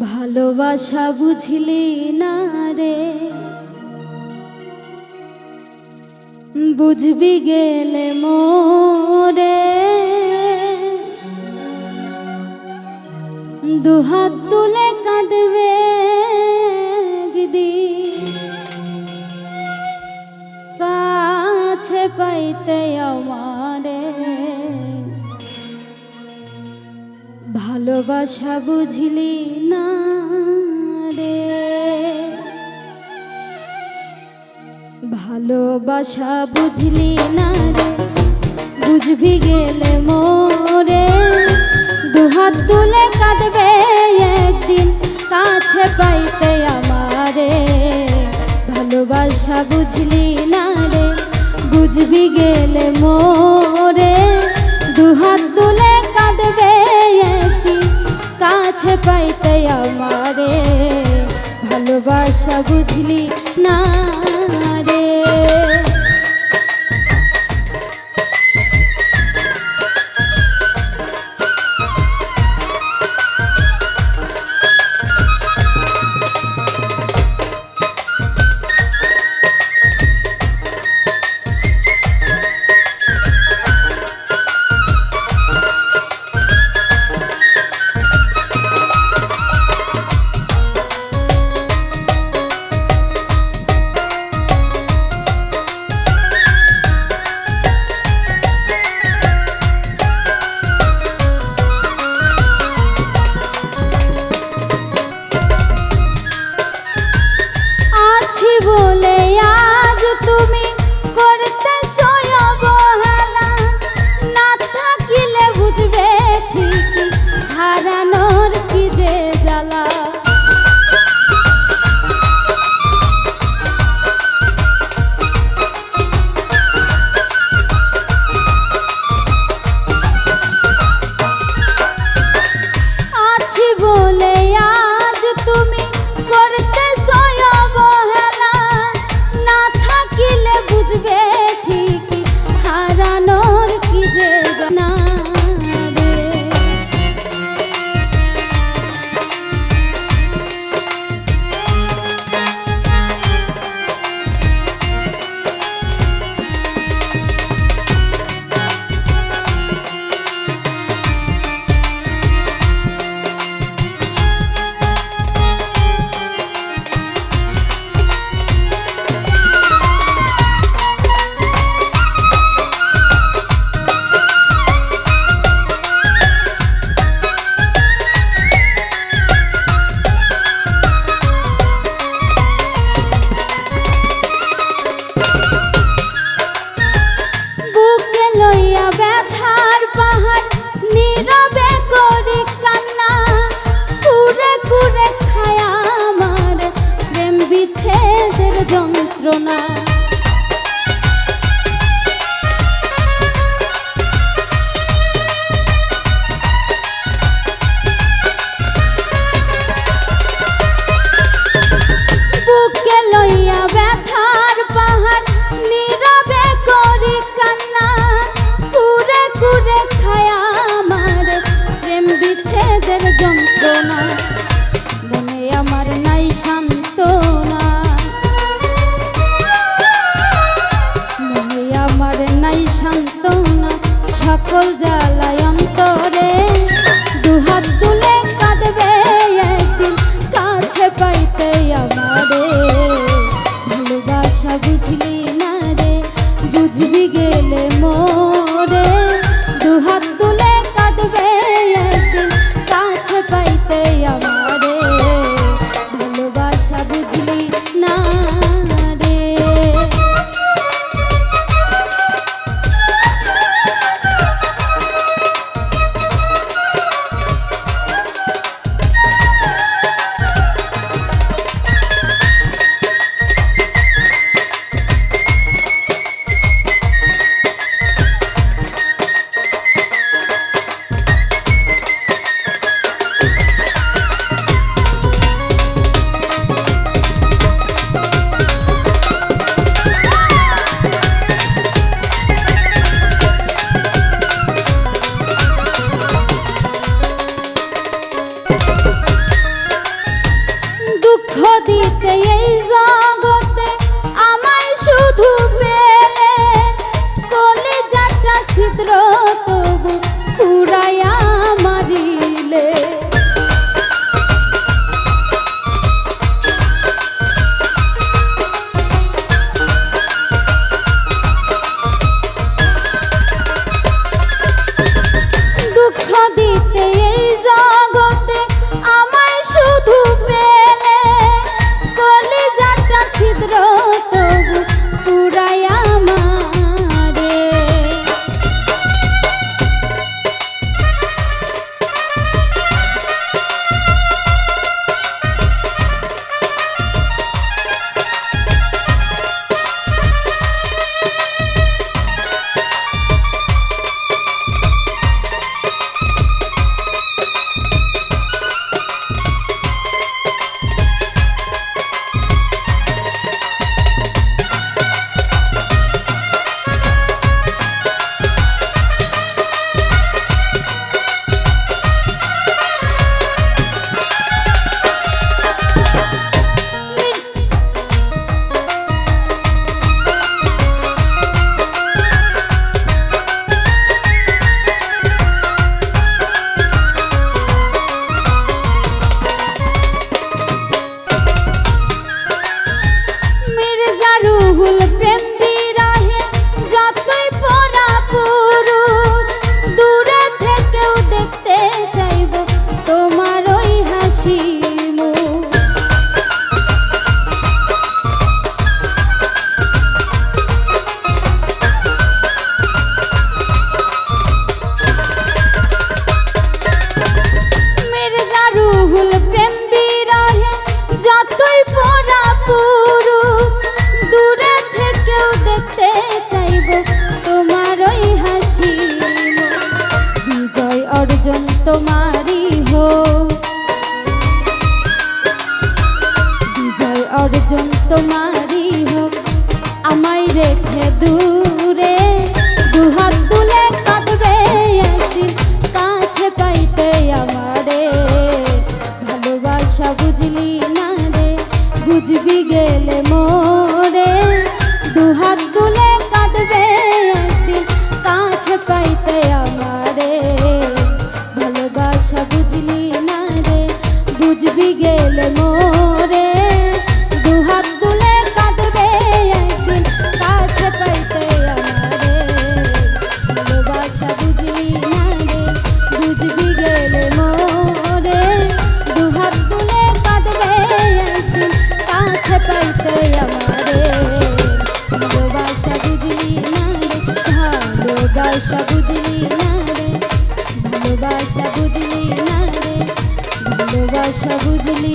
ভালোবাসা বুঝলি না রে। বুঝবি গেলে মোরে। দুহাত তুলে কাঁদবে কাছে পাইতে আমারে। ভালোবাসা বুঝলি না ভালোবাসা বুঝলি না রে? বুঝবি গেলে মোরে। দুহাত তুলে কাঁদবে একদিন, কাছে পাইতে আমারে। ভালোবাসা বুঝলি না রে? বুঝবি গেলে মোরে। দুহাত তুলে কাঁদবে একদিন, কাছে পাইতে আমারে। ভালোবাসা বুঝলি না রে? রে যন্ত্রণা। জ্বালায় অন্তরে। রেখে দূরে দুহাত তুলে কাটবে একদিন। কাছে পাইতে আমারে, ভালোবাসা বুঝলি না রে, বুঝবি গেলে মোরে। দুহাত তুলে কাটবে ভালোবাসা বুঝলি না রে ভালোবাসা বুঝলি না রে ভালোবাসা বুঝলি